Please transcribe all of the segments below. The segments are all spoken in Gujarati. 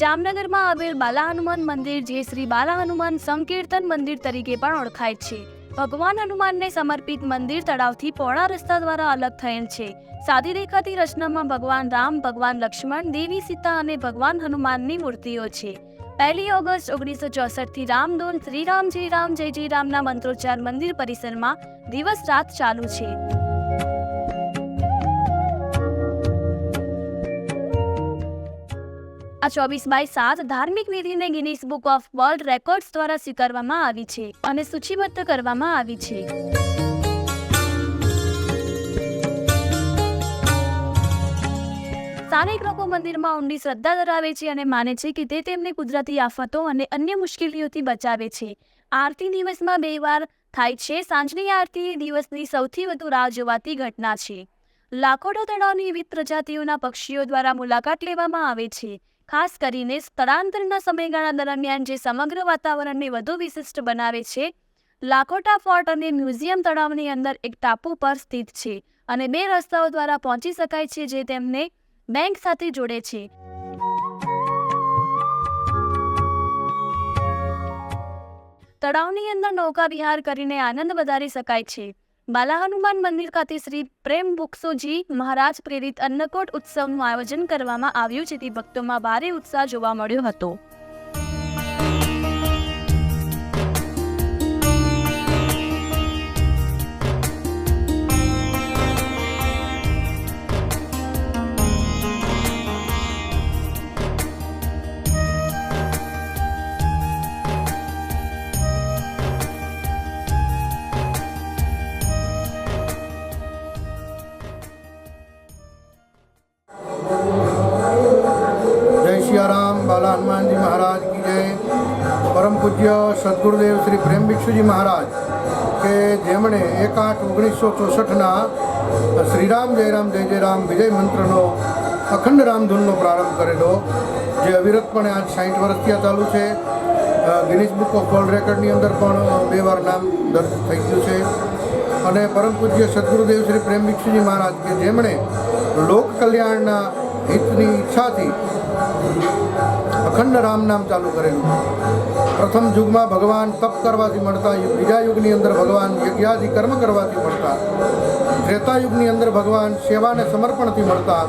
જામનગરમાં આવેલ બાલા હનુમાન મંદિર જે શ્રી બાલા હનુમાન સંકીર્તન મંદિર તરીકે પણ ઓળખાય છે. ભગવાન હનુમાનને સમર્પિત મંદિર તળાવથી પહોળા રસ્તા દ્વારા અલગ થયેલ છે. સાદી દેખાતી રચનામાં ભગવાન રામ, ભગવાન લક્ષ્મણ, દેવી સીતા અને ભગવાન હનુમાનની મૂર્તિઓ છે. પહેલી ઓગસ્ટ ઓગણીસો ચોસઠથી રામધૂન શ્રી રામ જય રામ જય જય રામના મંત્રોચ્ચાર મંદિર પરિસરમાં દિવસ રાત ચાલુ છે. આ ચોવીસ બાય સાત ધાર્મિક વિધિને Guinness Book of World Records દ્વારા સ્વીકારવામાં આવી છે અને સૂચિબદ્ધ કરવામાં આવી છે. સ્થાનિક લોકો મંદિરમાં ઊંડી શ્રદ્ધા ધરાવે છે અને માને છે કે તે તેમને કુદરતી આફતો અને અન્ય મુશ્કેલીઓથી બચાવે છે. આરતી દિવસમાં બે વાર થાય છે. સાંજની આરતી દિવસની સૌથી વધુ રાહ જોવાતી ઘટના છે. લાખોટા તળાવની વિવિધ પ્રજાતિઓના પક્ષીઓ દ્વારા મુલાકાત લેવામાં આવે છે. ખાસ કરીને સ્થળાંતરના સમયગાળા દરમિયાન જે સમગ્ર વાતાવરણને વધુ વિશિષ્ટ બનાવે છે. લાખોટા ફોર્ટ અને મ્યુઝિયમ તળાવની અંદર એક ટાપુ પર સ્થિત છે અને બે રસ્તાઓ દ્વારા પહોંચી શકાય છે જે તેમને બેંક સાથે જોડે છે. તળાવની અંદર નૌકા વિહાર કરીને આનંદ વધારી શકાય છે. બાલા હનુમાન મંદિર ખાતે શ્રી પ્રેમ બુક્સોજી મહારાજ પ્રેરિત અન્નકોટ ઉત્સવનું આયોજન કરવામાં આવ્યું, જેથી ભક્તોમાં ભારે ઉત્સાહ જોવા મળ્યો હતો. પરમ પૂજ્ય સદગુરુદેવ શ્રી પ્રેમ ભિક્ષુજી મહારાજ કે જેમણે એક આઠ ઓગણીસો ચોસઠના શ્રીરામ જયરામ જય જય રામ વિજય મંત્રનો અખંડ રામધૂનનો પ્રારંભ કરેલો, જે અવિરતપણે આજ સાઠ વર્ષથી આ ચાલુ છે. ગિનિસ બુક ઓફ વર્લ્ડ રેકોર્ડની અંદર પણ બે વાર નામ દર્જ થઈ ગયું છે. અને પરમ પૂજ્ય સદગુરુદેવ શ્રી પ્રેમ ભિક્ષુજી મહારાજ કે જેમણે લોક કલ્યાણના હિતની ઈચ્છાથી અખંડ રામ નામ ચાલુ કરેલું. પ્રથમ યુગમાં ભગવાન તપ કરવાથી મળતા બીજા યુગની અંદર ભગવાન યજ્ઞાદિ કર્મ કરવાથી મળતા. ત્રેતા યુગની અંદર ભગવાન સેવાને સમર્પણથી મળતા.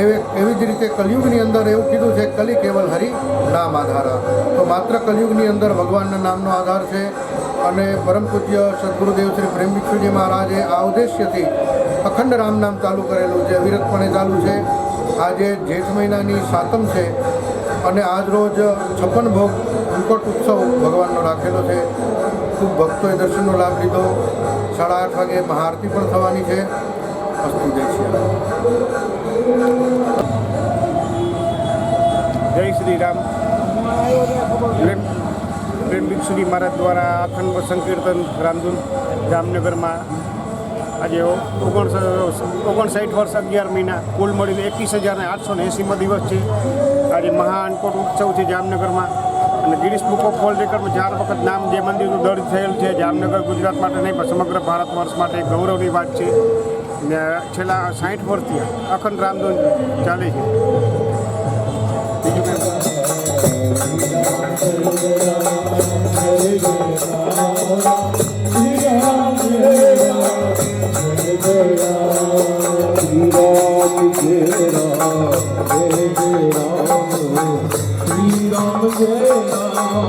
એવી એવી જ રીતે કલયુગની અંદર એવું કીધું છે, કલિ કેવલ હરિ, નામ આધારા. તો માત્ર કલયુગની અંદર ભગવાનના નામનો આધાર છે અને પરમ પૂજ્ય સદગુરુદેવ શ્રી પ્રેમ ભિક્ષુજી મહારાજે આ ઉદ્દેશ્યથી અખંડ રામ નામ ચાલુ કરેલું છે અવિરતપણે ચાલુ છે. આજે જેઠ મહિનાની સાતમ છે. અને આજ રોજ છપ્પન ભોગ અંકોટ ઉત્સવ ભગવાનનો રાખેલો છે. ખૂબ ભક્તોએ દર્શનનો લાભ લીધો. સાડા આઠ વાગે મહાઆરતી પણ થવાની છે. અસ્તુ જય શ્રી જય શ્રી રામ. પ્રેમ ભિક્ષુજી મહારાજ દ્વારા અખંડ સંકીર્તન રામધૂન જામનગરમાં આજે ઓગણ ઓગણસાઠ વર્ષ અગિયાર મહિના, કુલ મળીને એકવીસ હજાર આઠસો ને એંસીમો દિવસ છે. આજે મહાઅન્નકોટ ઉત્સવ છે જામનગરમાં. અને ગિરીશ બુક ઓફ વર્લ્ડ રેકોર્ડમાં ચાર વખત નામ જે મંદિરનું દર્જ થયેલ છે, જામનગર, ગુજરાત માટે નહીં, પણ સમગ્ર ભારત વર્ષ માટે ગૌરવની વાત છે. ને છેલ્લા સાઠ વર્ષથી અખંડ રામધૂન ચાલે છે. બીજું કંઈ? રામ જય રામ